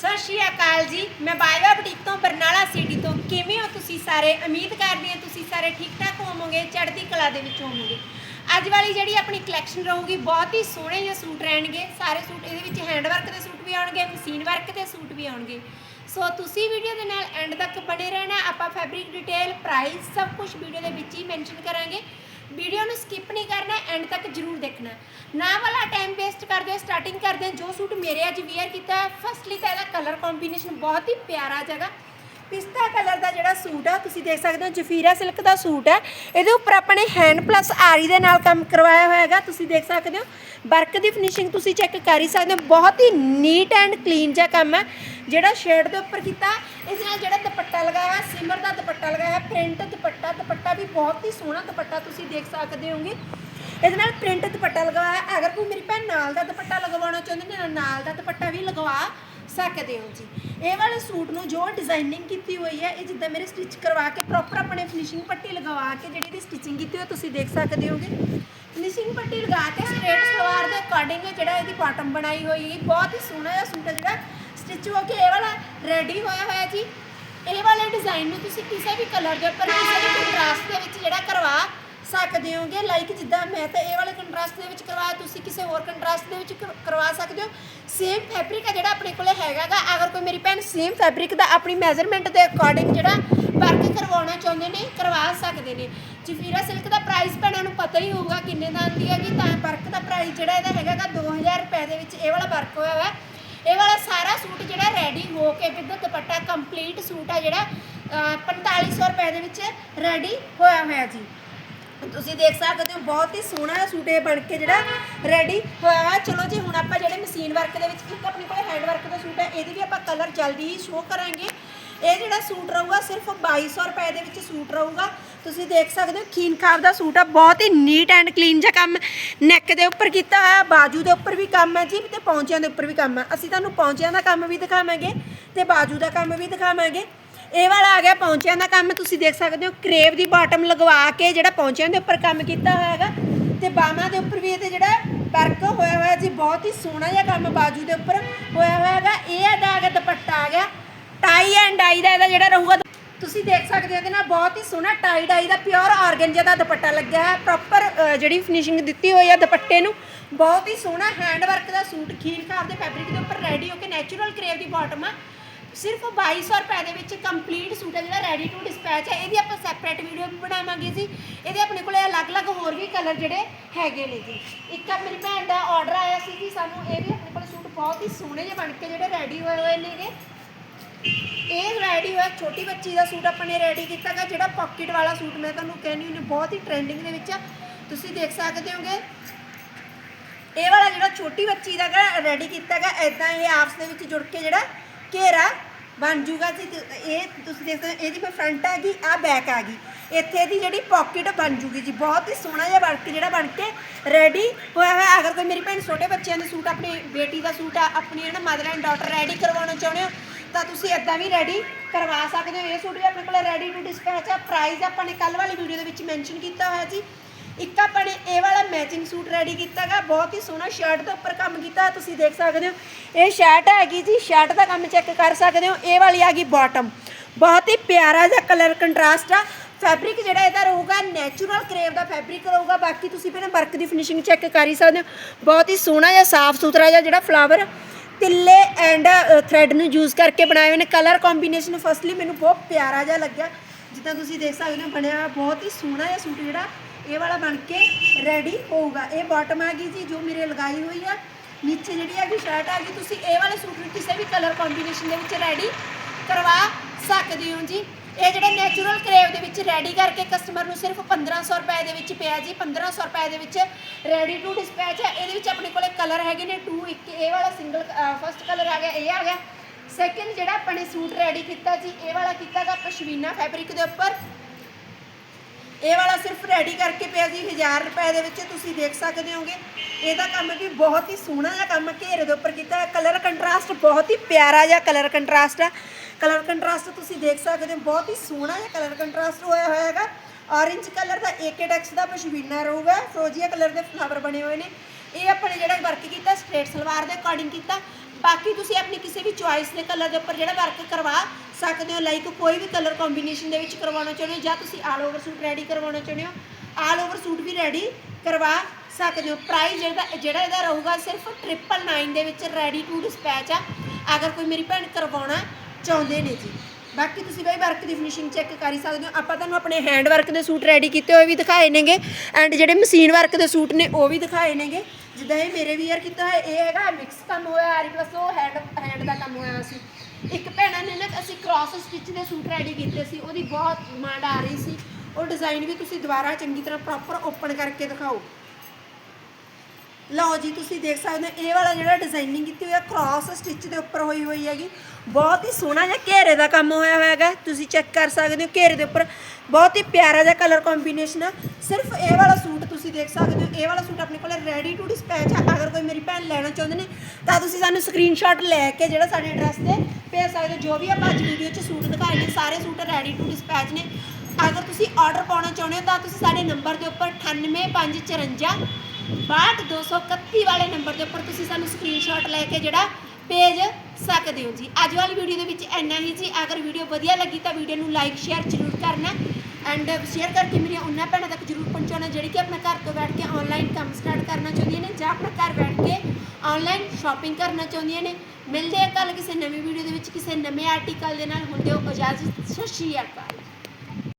ਸਤਿ ਸ਼੍ਰੀ ਅਕਾਲ ਜੀ। ਮੈਂ ਬਾਇਵਾ ਬੁਟੀਕ ਤੋਂ, ਬਰਨਾਲਾ ਸਿਟੀ ਤੋਂ। ਕਿਵੇਂ ਹੋ ਤੁਸੀਂ ਸਾਰੇ? ਉਮੀਦ ਕਰਦੀ ਹਾਂ ਤੁਸੀਂ ਸਾਰੇ ਠੀਕ ਠਾਕ ਹੋਵੋਗੇ, ਚੜ੍ਹਦੀ ਕਲਾ ਦੇ ਵਿੱਚ ਹੋਵੋਗੇ। ਅੱਜ ਵਾਲੀ ਜਿਹੜੀ ਆਪਣੀ ਕਲੈਕਸ਼ਨ ਰਹੂਗੀ, ਬਹੁਤ ਹੀ ਸੋਹਣੇ ਜਿਹੇ ਸੂਟ ਰਹਿਣਗੇ। ਸਾਰੇ ਸੂਟ ਇਹਦੇ ਵਿੱਚ ਹੈਂਡ ਵਰਕ ਦੇ ਸੂਟ ਵੀ ਆਉਣਗੇ ਮਸ਼ੀਨ ਵਰਕ ਦੇ ਸੂਟ ਵੀ ਆਉਣਗੇ। ਸੋ ਤੁਸੀਂ ਵੀਡੀਓ ਦੇ ਨਾਲ ਐਂਡ ਤੱਕ ਬਣੇ ਰਹਿਣਾ। ਆਪਾਂ ਫੈਬਰਿਕ ਡਿਟੇਲ ਪ੍ਰਾਈਸ ਸਭ ਕੁਝ ਵੀਡੀਓ ਦੇ ਵਿੱਚ ਹੀ ਮੈਂਸ਼ਨ ਕਰਾਂਗੇ। ਵੀਡੀਓ ਨੂੰ ਸਕਿਪ ਨਹੀਂ ਕਰਨਾ ਐਂਡ ਤੱਕ ਜਰੂਰ ਦੇਖਣਾ। ਨਾ ਵਾਲਾ ਟਾਈਮ ਵੇਸਟ ਕਰਦੇ ਹਾਂ ਸਟਾਰਟਿੰਗ ਕਰਦੇ ਜੋ ਸੂਟ ਮੇਰੇ ਅੱਜ ਵੇਅਰ ਕੀਤਾ ਹੈ ਫਸਟਲੀ ਤਾਂ ਇਹਦਾ ਕਲਰ ਕੰਬੀਨੇਸ਼ਨ ਬਹੁਤ ਹੀ ਪਿਆਰਾ ਜਗਾ ਪਿਸਤਾ ਕਲਰ ਦਾ ਜਿਹੜਾ ਸੂਟ ਆ ਤੁਸੀਂ ਦੇਖ ਸਕਦੇ ਹੋ ਜਫੀਰਾ ਸਿਲਕ ਦਾ ਸੂਟ ਹੈ ਇਹਦੇ ਉੱਪਰ ਆਪਣੇ ਹੈਂਡ ਪਲੱਸ ਆਰੀ ਦੇ ਨਾਲ ਕੰਮ ਕਰਵਾਇਆ ਹੋਇਆ ਹੈਗਾ ਤੁਸੀਂ ਦੇਖ ਸਕਦੇ ਹੋ। ਵਰਕ ਦੀ ਫਿਨਿਸ਼ਿੰਗ ਤੁਸੀਂ ਚੈੱਕ ਕਰ ਹੀ ਸਕਦੇ ਹੋ ਬਹੁਤ ਹੀ ਨੀਟ ਐਂਡ ਕਲੀਨ ਜਿਹਾ ਕੰਮ ਹੈ ਜਿਹੜਾ ਸ਼ੇਡ ਦੇ ਉੱਪਰ ਕੀਤਾ ਇਸ ਨਾਲ ਜਿਹੜਾ ਦੁਪੱਟਾ ਲਗਾਇਆ ਹੈ, ਸਿਮਰ ਦਾ ਦੁਪੱਟਾ ਲਗਾਇਆ ਹੈ, ਪ੍ਰਿੰਟ ਦੁਪੱਟਾ ਦੁਪੱਟਾ ਵੀ ਬਹੁਤ ਹੀ ਸੋਹਣਾ ਦੁਪੱਟਾ ਤੁਸੀਂ ਦੇਖ ਸਕਦੇ ਹੋਗੇ ਇਹਦੇ ਨਾਲ ਪ੍ਰਿੰਟ ਦੁਪੱਟਾ ਲਗਵਾਇਆ ਅਗਰ ਕੋਈ ਮੇਰੀ ਭੈਣ ਨਾਲ ਦਾ ਦੁਪੱਟਾ ਲਗਵਾਉਣਾ ਚਾਹੁੰਦੇ ਨੇ ਨਾਲ ਦਾ ਦੁਪੱਟਾ ਵੀ ਲਗਵਾ ਸਕਦੇ ਹੋ ਜੀ। ਇਹ ਵਾਲੇ ਸੂਟ ਨੂੰ ਜੋ ਡਿਜ਼ਾਈਨਿੰਗ ਕੀਤੀ ਹੋਈ ਹੈ, ਇਹ ਜਿੱਦਾਂ ਮੇਰੇ ਸਟਿਚ ਕਰਵਾ ਕੇ ਪ੍ਰੋਪਰ ਆਪਣੇ ਫਿਨਿਸ਼ਿੰਗ ਪੱਟੀ ਲਗਵਾ ਕੇ ਜਿਹੜੀ ਦੀ ਸਟਿਚਿੰਗ ਕੀਤੀ ਹੋਈ ਤੁਸੀਂ ਦੇਖ ਸਕਦੇ ਹੋਗੇ ਫਿਨਿਸ਼ਿੰਗ ਪੱਟੀ ਲਗਾ ਕੇ ਸਟ੍ਰੇਟ ਸਲਵਾਰ ਦੇ ਅਕੋਰਡਿੰਗ ਜਿਹੜਾ ਇਹਦੀ ਬਾਟਮ ਬਣਾਈ ਹੋਈ ਹੈ। ਬਹੁਤ ਹੀ ਸੋਹਣਾ ਜਿਹਾ ਸੂਟ ਹੈ ਜਿਹੜਾ। ਸਟਿਚ ਹੋ ਕੇ ਇਹ ਵਾਲਾ ਰੈਡੀ ਹੋਇਆ ਹੋਇਆ ਜੀ। ਇਹ ਵਾਲੇ ਡਿਜ਼ਾਈਨ ਨੂੰ ਤੁਸੀਂ ਕਿਸੇ ਵੀ ਕਲਰ ਦੇ ਉੱਪਰ ਕਿਸੇ ਵੀ ਕੰਟਰਾਸਟ ਦੇ ਵਿੱਚ ਜਿਹੜਾ ਕਰਵਾ ਸਕਦੇ ਹੋਗੇ। ਲਾਈਕ ਜਿੱਦਾਂ ਮੈਂ ਤਾਂ ਇਹ ਵਾਲੇ ਕੰਟਰਾਸਟ ਦੇ ਵਿੱਚ ਕਰਵਾਇਆ, ਤੁਸੀਂ ਕਿਸੇ ਹੋਰ ਕੰਟਰਾਸਟ ਦੇ ਵਿੱਚ ਕਰਵਾ ਸਕਦੇ ਹੋ। ਸੇਮ ਫੈਬਰਿਕ ਹੈ ਜਿਹੜਾ ਆਪਣੇ ਕੋਲੇ ਹੈਗਾਗਾ। ਅਗਰ ਕੋਈ ਮੇਰੀ ਭੈਣ ਸੇਮ ਫੈਬਰਿਕ ਦਾ ਆਪਣੀ ਮੈਜ਼ਰਮੈਂਟ ਦੇ ਅਕੋਰਡਿੰਗ ਜਿਹੜਾ ਵਰਕ ਕਰਵਾਉਣਾ ਚਾਹੁੰਦੇ ਨੇ, ਕਰਵਾ ਸਕਦੇ ਨੇ। ਜਫੀਰਾ ਸਿਲਕ ਦਾ ਪ੍ਰਾਈਸ ਭੈਣਾਂ ਨੂੰ ਪਤਾ ਹੀ ਹੋਊਗਾ ਕਿੰਨੇ ਦਾ ਆਉਂਦੀ ਹੈਗੀ, ਤਾਂ ਵਰਕ ਦਾ ਪ੍ਰਾਈਸ ਜਿਹੜਾ ਇਹਦਾ ਹੈਗਾਗਾ 2000 ਰੁਪਏ ਦੇ ਵਿੱਚ ਇਹ ਵਾਲਾ ਵਰਕ ਹੋਇਆ ਹੋਇਆ ਇਹ ਵਾਲਾ ਸਾਰਾ ਸੂਟ ਜਿਹੜਾ ਰੈਡੀ ਹੋ ਕੇ ਵਿਦ ਦੁਪੱਟਾ ਕੰਪਲੀਟ ਸੂਟ ਆ ਜਿਹੜਾ, ਅਹ 4500 ਰੁਪਏ ਦੇ ਵਿੱਚ ਰੈਡੀ ਹੋਇਆ ਹੋਇਆ ਜੀ। ਤੁਸੀਂ ਦੇਖ ਸਕਦੇ ਹੋ, ਬਹੁਤ ਹੀ ਸੋਹਣਾ ਜਿਹਾ ਸੂਟ ਇਹ ਬਣ ਕੇ ਜਿਹੜਾ ਰੈਡੀ ਹੋਇਆ ਹੈ ਚਲੋ ਜੀ, ਹੁਣ ਆਪਾਂ ਜਿਹੜੇ ਮਸ਼ੀਨ ਵਰਕ ਦੇ ਵਿੱਚ, ਇੱਕ ਆਪਣੇ ਕੋਲ ਹੈਂਡ ਵਰਕ ਦਾ ਸੂਟ ਹੈ ਇਹਦੀ ਵੀ ਆਪਾਂ ਕਲਰ ਜਲਦੀ ਹੀ ਸ਼ੋਅ ਕਰਾਂਗੇ। ਇਹ ਜਿਹੜਾ ਸੂਟ ਰਹੂਗਾ, ਸਿਰਫ 2200 ਰੁਪਏ ਦੇ ਵਿੱਚ ਸੂਟ ਰਹੂਗਾ। ਤੁਸੀਂ ਦੇਖ ਸਕਦੇ ਹੋ, ਖੀਨ ਦਾ ਸੂਟ ਆ, ਬਹੁਤ ਹੀ ਨੀਟ ਐਂਡ ਕਲੀਨ ਜਿਹਾ ਕੰਮ ਨੈਕ ਦੇ ਉੱਪਰ ਕੀਤਾ ਹੋਇਆ, ਬਾਜੂ ਦੇ ਉੱਪਰ ਵੀ ਕੰਮ ਹੈ ਜੀ ਤੇ ਪੌਂਚਿਆਂ ਦੇ ਉੱਪਰ ਵੀ ਕੰਮ ਹੈ ਅਸੀਂ ਤੁਹਾਨੂੰ ਪੌਂਚਿਆਂ ਦਾ ਕੰਮ ਵੀ ਦਿਖਾਵਾਂਗੇ ਤੇ ਬਾਜੂ ਦਾ ਕੰਮ ਵੀ ਦਿਖਾਵਾਂਗੇ। ਇਹ ਵਾਲਾ ਆ ਗਿਆ ਪੌਂਚਿਆਂ ਦਾ ਕੰਮ, ਤੁਸੀਂ ਦੇਖ ਸਕਦੇ ਹੋ, ਕਰੇਵ ਦੀ ਬਾਟਮ ਲਗਵਾ ਕੇ ਜਿਹੜਾ ਪੌਂਚਿਆਂ ਦੇ ਉੱਪਰ ਕੰਮ ਕੀਤਾ ਹੋਇਆ ਹੈਗਾ ਤੇ ਬਾਹਾਂ ਦੇ ਉੱਪਰ ਵੀ ਇਹਦੇ ਜਿਹੜਾ ਵਰਕ ਹੋਇਆ ਹੋਇਆ ਜੀ, ਬਹੁਤ ਹੀ ਸੋਹਣਾ ਜਿਹਾ ਕੰਮ ਬਾਜੂ ਦੇ ਉੱਪਰ ਹੋਇਆ ਹੋਇਆ ਹੈਗਾ। ਇਹ ਇਹਦਾ ਆ ਗਿਆ ਦੁਪੱਟਾ ਆ ਗਿਆ ਟਾਈ ਐਂਡ ਡਾਈ ਦਾ ਇਹਦਾ ਜਿਹੜਾ ਰਹੂਗਾ ਤੁਸੀਂ ਦੇਖ ਸਕਦੇ ਹੋ ਇਹਦੇ ਨਾਲ ਬਹੁਤ ਹੀ ਸੋਹਣਾ ਟਾਈ ਡਾਈ ਦਾ ਪਿਓਰ ਆਰਗਨਜਾ ਦਾ ਦੁਪੱਟਾ ਲੱਗਿਆ ਹੈ। ਪ੍ਰੋਪਰ ਜਿਹੜੀ ਫਿਨਿਸ਼ਿੰਗ ਦਿੱਤੀ ਹੋਈ ਹੈ ਦੁਪੱਟੇ ਨੂੰ। ਬਹੁਤ ਹੀ ਸੋਹਣਾ ਹੈਂਡ ਵਰਕ ਦਾ ਸੂਟ ਖੀਰ ਖਾਬ ਦੇ ਫੈਬਰਿਕ ਦੇ ਉੱਪਰ ਰੈਡੀ ਹੋ ਕੇ ਨੈਚੁਰਲ ਕਰੇਵ ਦੀ ਬਾਟਮ ਆ। ਸਿਰਫ 2200 ਰੁਪਏ ਦੇ ਵਿੱਚ ਕੰਪਲੀਟ ਸੂਟ ਹੈ ਜਿਹੜਾ ਰੈਡੀ ਟੂ ਡਿਸਪੈਚ ਹੈ ਇਹਦੀ ਆਪਾਂ ਸੈਪਰੇਟ ਵੀਡੀਓ ਵੀ ਬਣਾਵਾਂਗੇ ਜੀ। ਇਹਦੇ ਆਪਣੇ ਕੋਲੇ ਅਲੱਗ-ਅਲੱਗ ਹੋਰ ਵੀ ਕਲਰ ਜਿਹੜੇ ਹੈਗੇ ਨੇ ਜੀ। ਇੱਕ ਆ ਮੇਰੀ ਭੈਣ ਦਾ ਆਰਡਰ ਆਇਆ ਸੀ ਜੀ ਸਾਨੂੰ। ਇਹ ਵੀ ਆਪਣੇ ਕੋਲ ਸੂਟ ਬਹੁਤ ਹੀ ਸੋਹਣੇ ਜਿਹੇ ਬਣ ਕੇ ਜਿਹੜੇ ਰੈਡੀ ਹੋਏ ਹੋਏ ਨੇਗੇ ਇਹ ਰੈਡੀ ਹੋਇਆ, ਛੋਟੀ ਬੱਚੀ ਦਾ ਸੂਟ ਆਪਾਂ ਨੇ ਰੈਡੀ ਕੀਤਾਗਾ ਜਿਹੜਾ ਪਾਕਟ ਵਾਲਾ ਸੂਟ ਮੈਂ ਤੁਹਾਨੂੰ ਕਹਿੰਦੀ ਹੁੰਦੀ ਬਹੁਤ ਹੀ ਟ੍ਰੈਂਡਿੰਗ ਦੇ ਵਿੱਚ ਆ। ਤੁਸੀਂ ਦੇਖ ਸਕਦੇ ਹੋਗੇ। ਇਹ ਵਾਲਾ ਜਿਹੜਾ ਛੋਟੀ ਬੱਚੀ ਦਾ ਰੈਡੀ ਕੀਤਾਗਾ ਐਦਾਂ ਇਹ ਆਪਸ ਦੇ ਵਿੱਚ ਜੁੜ ਕੇ ਜਿਹੜਾ ਘੇਰਾ ਬਣ ਜੂਗਾ। ਜੀ ਤੇ ਇਹ ਤੁਸੀਂ ਦੇਖ ਸਕਦੇ ਇਹਦੀ ਕੋਈ ਫਰੰਟ ਆ ਗਈ ਆ ਬੈਕ ਆ ਗਈ ਇੱਥੇ ਦੀ ਜਿਹੜੀ ਪਾਕਟ ਬਣ ਜੂਗੀ ਜੀ, ਬਹੁਤ ਹੀ ਸੋਹਣਾ ਜਿਹਾ ਵਰਕ ਜਿਹੜਾ ਬਣ ਕੇ ਰੈਡੀ ਹੋਇਆ ਹੋਇਆ। ਅਗਰ ਕੋਈ ਮੇਰੀ ਭੈਣ ਛੋਟੇ ਬੱਚਿਆਂ ਦੇ ਸੂਟ, ਆਪਣੀ ਬੇਟੀ ਦਾ ਸੂਟ ਆ, ਆਪਣੀ ਹੈ ਨਾ ਮਦਰ ਐਂਡ ਡਾਟਰ ਰੈਡੀ ਕਰਵਾਉਣਾ ਚਾਹੁੰਦੇ ਹੋ ਤਾਂ ਤੁਸੀਂ ਇਦਾਂ ਵੀ ਰੈਡੀ ਕਰਵਾ ਸਕਦੇ ਹੋ। ਇਹ ਸੂਟ ਵੀ ਆਪਣੇ ਕੋਲ ਰੈਡੀ ਟੂ ਡਿਸਪੈਚ ਆ। ਪ੍ਰਾਈਸ ਆਪਾਂ ਨੇ ਕੱਲ ਵਾਲੀ ਵੀਡੀਓ ਦੇ ਵਿੱਚ ਮੈਂਸ਼ਨ ਕੀਤਾ ਹੋਇਆ ਜੀ। ਇੱਕ ਆਪਾਂ ਨੇ ਇਹ ਵਾਲਾ ਮੈਚਿੰਗ ਸੂਟ ਰੈਡੀ ਕੀਤਾਗਾ ਬਹੁਤ ਹੀ ਸੋਹਣਾ ਸ਼ਰਟ ਦੇ ਉੱਪਰ ਕੰਮ ਕੀਤਾ ਤੁਸੀਂ ਦੇਖ ਸਕਦੇ ਹੋ। ਇਹ ਸ਼ਰਟ ਹੈਗੀ ਜੀ ਸ਼ਰਟ ਦਾ ਕੰਮ ਚੈੱਕ ਕਰ ਸਕਦੇ ਹੋ। ਇਹ ਵਾਲੀ ਆ ਗਈ ਬਾਟਮ ਬਹੁਤ ਹੀ ਪਿਆਰਾ ਜਿਹਾ ਕਲਰ ਕੰਟਰਾਸਟ ਆ। ਫੈਬਰਿਕ ਜਿਹੜਾ ਇਹਦਾ ਰਹੂਗਾ ਨੈਚੁਰਲ ਕਰੇਵ ਦਾ ਫੈਬਰਿਕ ਰਹੂਗਾ। ਬਾਕੀ ਤੁਸੀਂ ਪਹਿਲਾਂ ਵਰਕ ਦੀ ਫਿਨਿਸ਼ਿੰਗ ਚੈੱਕ ਕਰ ਹੀ ਸਕਦੇ ਹੋ। ਬਹੁਤ ਹੀ ਸੋਹਣਾ ਜਿਹਾ ਸਾਫ਼ ਸੁਥਰਾ ਜਿਹਾ ਜਿਹੜਾ ਫਲਾਵਰ ਤਿੱਲੇ ਐਂਡ ਥ੍ਰੈਡ ਨੂੰ ਯੂਜ਼ ਕਰਕੇ ਬਣਾਏ ਹੋਏ ਨੇ। ਕਲਰ ਕੰਬੀਨੇਸ਼ਨ ਫਸਟਲੀ ਮੈਨੂੰ ਬਹੁਤ ਪਿਆਰਾ ਜਿਹਾ ਲੱਗਿਆ। ਜਿੱਦਾਂ ਤੁਸੀਂ ਦੇਖ ਸਕਦੇ ਹੋ, ਬਣਿਆ ਹੋਇਆ ਬਹੁਤ ਹੀ ਸੋਹਣਾ ਜਿਹਾ ਸੂਟ ਜਿਹੜਾ, ਇਹ ਵਾਲਾ ਬਣ ਕੇ ਰੈਡੀ ਹੋਊਗਾ। ਇਹ ਬਾਟਮ ਆ ਗਈ ਜੀ, ਜੋ ਮੇਰੇ ਲਗਾਈ ਹੋਈ ਆ। ਨੀਚੇ ਜਿਹੜੀ ਹੈਗੀ ਸ਼ਰਟ ਆ ਗਈ, ਤੁਸੀਂ ਇਹ ਵਾਲੇ ਸੂਟ ਨੂੰ ਕਿਸੇ ਵੀ ਕਲਰ ਕੰਬੀਨੇਸ਼ਨ ਦੇ ਵਿੱਚ ਰੈਡੀ ਕਰਵਾ ਸਕਦੇ ਹੋ ਜੀ। ਇਹ ਜਿਹੜਾ ਨੈਚੁਰਲ ਵਿੱਚ ਰੈਡੀ ਕਰਕੇ ਕਸਟਮਰ ਨੂੰ ਸਿਰਫ 1500 ਰੁਪਏ ਦੇ ਵਿੱਚ ਪਿਆ ਜੀ। 1500 ਰੁਪਏ ਦੇ ਵਿੱਚ ਰੈਡੀ ਟੂ ਡਿਸਪੈਚ ਹੈ। ਇਹਦੇ ਵਿੱਚ ਆਪਣੇ ਕੋਲੇ ਕਲਰ ਹੈਗੇ ਨੇ 2 ਇੱਕ ਇਹ ਵਾਲਾ ਸਿੰਗਲ ਫਸਟ ਕਲਰ ਆ ਗਿਆ, ਇਹ ਆ ਗਿਆ। ਸੈਕਿੰਡ ਜਿਹੜਾ ਆਪਾਂ ਨੇ ਸੂਟ ਰੈਡੀ ਕੀਤਾ ਜੀ, ਇਹ ਵਾਲਾ ਕੀਤਾਗਾ ਪਸ਼ਮੀਨਾ ਫੈਬਰਿਕ ਦੇ ਉੱਪਰ। ਇਹ ਵਾਲਾ ਸਿਰਫ ਰੈਡੀ ਕਰਕੇ ਪਿਆ ਜੀ 1000 ਰੁਪਏ ਦੇ ਵਿੱਚ ਤੁਸੀਂ ਦੇਖ ਸਕਦੇ ਹੋਗੇ। ਇਹਦਾ ਕੰਮ ਵੀ ਬਹੁਤ ਹੀ ਸੋਹਣਾ ਜਿਹਾ ਕੰਮ ਘੇਰੇ ਦੇ ਉੱਪਰ ਕੀਤਾ ਹੈ ਕਲਰ ਕੰਟਰਾਸਟ ਬਹੁਤ ਹੀ ਪਿਆਰਾ ਜਿਹਾ ਕਲਰ ਕੰਟਰਾਸਟ ਹੈ ਕਲਰ ਕੰਟਰਾਸਟ ਤੁਸੀਂ ਦੇਖ ਸਕਦੇ ਹੋ, ਬਹੁਤ ਹੀ ਸੋਹਣਾ ਜਿਹਾ ਕਲਰ ਕੰਟਰਾਸਟ ਹੋਇਆ ਹੋਇਆ ਹੈਗਾ। ਔਰੇਂਜ ਕਲਰ ਦਾ ਏਕੇਡੈਕਸ ਦਾ ਪਸ਼ਮੀਨਾ ਰਹੂਗਾ ਫਰੋਜ਼ੀਆ ਕਲਰ ਦੇ ਫਲਾਵਰ ਬਣੇ ਹੋਏ ਨੇ। ਇਹ ਆਪਾਂ ਨੇ ਜਿਹੜਾ ਵਰਕ ਕੀਤਾ ਸਟ੍ਰੇਟ ਸਲਵਾਰ ਦੇ ਅਕੋਰਡਿੰਗ ਕੀਤਾ। ਬਾਕੀ ਤੁਸੀਂ ਆਪਣੀ ਕਿਸੇ ਵੀ ਚੁਆਇਸ ਦੇ ਕਲਰ ਦੇ ਉੱਪਰ ਜਿਹੜਾ ਵਰਕ ਕਰਵਾ ਸਕਦੇ ਹੋ ਲਾਈਕ ਕੋਈ ਵੀ ਕਲਰ ਕੰਬੀਨੇਸ਼ਨ ਦੇ ਵਿੱਚ ਕਰਵਾਉਣਾ ਚਾਹੁੰਦੇ ਹੋ ਜਾਂ ਤੁਸੀਂ ਆਲ ਓਵਰ ਸੂਟ ਰੈਡੀ ਕਰਵਾਉਣਾ ਚਾਹੁੰਦੇ ਹੋ ਆਲ ਓਵਰ ਸੂਟ ਵੀ ਰੈਡੀ ਕਰਵਾ ਸਕਦੇ ਹੋ। ਪ੍ਰਾਈਸ ਜਿਹੜਾ ਜਿਹੜਾ ਇਹਦਾ ਰਹੂਗਾ ਸਿਰਫ 999 ਦੇ ਵਿੱਚ ਰੈਡੀ ਟੂ ਡਿਸਪੈਚ ਆ। ਅਗਰ ਕੋਈ ਮੇਰੀ ਭੈਣ ਕਰਵਾਉਣਾ ਚਾਹੁੰਦੇ ਨੇ ਜੀ। ਬਾਕੀ ਤੁਸੀਂ ਬਈ ਵਰਕ ਦੀ ਫਿਨਿਸ਼ਿੰਗ ਚੈੱਕ ਕਰ ਹੀ ਸਕਦੇ ਹੋ। ਆਪਾਂ ਤੁਹਾਨੂੰ ਆਪਣੇ ਹੈਂਡ ਵਰਕ ਦੇ ਸੂਟ ਰੈਡੀ ਕੀਤੇ ਹੋਏ ਵੀ ਦਿਖਾਏ ਨੇਗੇ ਐਂਡ ਜਿਹੜੇ ਮਸ਼ੀਨ ਵਰਕ ਦੇ ਸੂਟ ਨੇ ਉਹ ਵੀ ਦਿਖਾਏ ਨੇਗੇ। ਜਿੱਦਾਂ ਇਹ ਮੇਰੇ ਵੀਅਰ ਕੀਤਾ ਹੋਇਆ, ਇਹ ਹੈਗਾ ਮਿਕਸ ਕੰਮ ਹੋਇਆ, ਆਰੀ ਪਲਸ ਉਹ ਹੈਂਡ ਹੈਂਡ ਦਾ ਕੰਮ ਹੋਇਆ ਸੀ। ਇੱਕ ਭੈਣਾਂ ਨੇ ਨਾ ਅਸੀਂ ਕ੍ਰਾਸ ਸਟਿਚ ਦੇ ਸੂਟ ਰੈਡੀ ਕੀਤੇ ਸੀ, ਉਹਦੀ ਬਹੁਤ ਡਿਮਾਂਡ ਆ ਰਹੀ ਸੀ। ਉਹ ਡਿਜ਼ਾਈਨ ਵੀ ਤੁਸੀਂ ਦੁਬਾਰਾ ਚੰਗੀ ਤਰ੍ਹਾਂ ਪ੍ਰੋਪਰ ਓਪਨ ਕਰਕੇ ਦਿਖਾਓ। ਲਓ ਜੀ, ਤੁਸੀਂ ਦੇਖ ਸਕਦੇ ਹੋ, ਇਹ ਵਾਲਾ ਜਿਹੜਾ ਡਿਜ਼ਾਈਨਿੰਗ ਕੀਤੀ ਹੋਈ ਹੈ ਕ੍ਰਾਸ ਸਟਿਚ ਦੇ ਉੱਪਰ ਹੋਈ ਹੋਈ ਹੈਗੀ। ਬਹੁਤ ਹੀ ਸੋਹਣਾ ਜਿਹਾ ਘੇਰੇ ਦਾ ਕੰਮ ਹੋਇਆ ਹੋਇਆ ਹੈਗਾ। ਤੁਸੀਂ ਚੈੱਕ ਕਰ ਸਕਦੇ ਹੋ ਘੇਰੇ ਦੇ ਉੱਪਰ। ਬਹੁਤ ਹੀ ਪਿਆਰਾ ਜਿਹਾ ਕਲਰ ਕੰਬੀਨੇਸ਼ਨ ਆ। ਸਿਰਫ ਇਹ ਵਾਲਾ ਸੂਟ ਤੁਸੀਂ ਦੇਖ ਸਕਦੇ ਹੋ, ਇਹ ਵਾਲਾ ਸੂਟ ਆਪਣੇ ਕੋਲ ਰੈਡੀ ਟੂ ਡਿਸਪੈਚ ਆ। ਅਗਰ ਕੋਈ ਮੇਰੀ ਭੈਣ ਲੈਣਾ ਚਾਹੁੰਦੇ ਨੇ, ਤਾਂ ਤੁਸੀਂ ਸਾਨੂੰ ਸਕਰੀਨਸ਼ਾਟ ਲੈ ਕੇ ਜਿਹੜਾ ਸਾਡੇ ਐਡਰੈਸ ਤੇ ਭੇਜ ਸਕਦੇ ਹੋ। ਜੋ ਵੀ ਆਪਾਂ ਅੱਜ ਵੀਡੀਓ 'ਚ ਸੂਟ ਦਿਖਾਏ ਨੇ ਸਾਰੇ ਸੂਟ ਰੈਡੀ ਟੂ ਡਿਸਪੈਚ ਨੇ। ਅਗਰ ਤੁਸੀਂ ਆਰਡਰ ਪਾਉਣਾ ਚਾਹੁੰਦੇ ਹੋ, ਤਾਂ ਤੁਸੀਂ ਸਾਡੇ ਨੰਬਰ ਦੇ ਉੱਪਰ 98554 62231 ਵਾਲੇ ਨੰਬਰ ਦੇ ਉੱਪਰ ਤੁਸੀਂ ਸਾਨੂੰ ਸਕਰੀਨਸ਼ਾਟ ਲੈ ਕੇ ਜਿਹੜਾ ਭੇਜ ਸਕਦੇ ਹੋ ਜੀ। ਅੱਜ ਵਾਲੀ ਵੀਡੀਓ ਦੇ ਵਿੱਚ ਇੰਨਾ ਹੀ ਜੀ। ਅਗਰ ਵੀਡੀਓ ਵਧੀਆ ਲੱਗੀ ਤਾਂ ਵੀਡੀਓ ਨੂੰ ਲਾਈਕ ਸ਼ੇਅਰ ਜ਼ਰੂਰ ਕਰਨਾ ਐਂਡ ਸ਼ੇਅਰ ਕਰਕੇ ਮੇਰੀਆਂ ਉਹਨਾਂ ਭੈਣਾਂ ਤੱਕ ਜ਼ਰੂਰ ਪਹੁੰਚਾਉਣਾ, ਜਿਹੜੀ ਕਿ ਆਪਣੇ ਘਰ ਤੋਂ ਬੈਠ ਕੇ ਆਨਲਾਈਨ ਕੰਮ ਸਟਾਰਟ ਕਰਨਾ ਚਾਹੁੰਦੀਆਂ ਨੇ ਜਾਂ ਆਪਣੇ ਘਰ ਬੈਠ ਕੇ ਆਨਲਾਈਨ ਸ਼ਾਪਿੰਗ ਕਰਨਾ ਚਾਹੁੰਦੀਆਂ ਨੇ। ਮਿਲਦੇ ਆ ਕੱਲ ਕਿਸੇ ਨਵੀਂ ਵੀਡੀਓ ਦੇ ਵਿੱਚ ਕਿਸੇ ਨਵੇਂ ਆਰਟੀਕਲ ਦੇ ਨਾਲ। ਹੁੰਦੇ ਹੋ ਇਜਾਜ਼ਤ ਸਤਿ ਸ਼੍ਰੀ ਅਕਾਲ।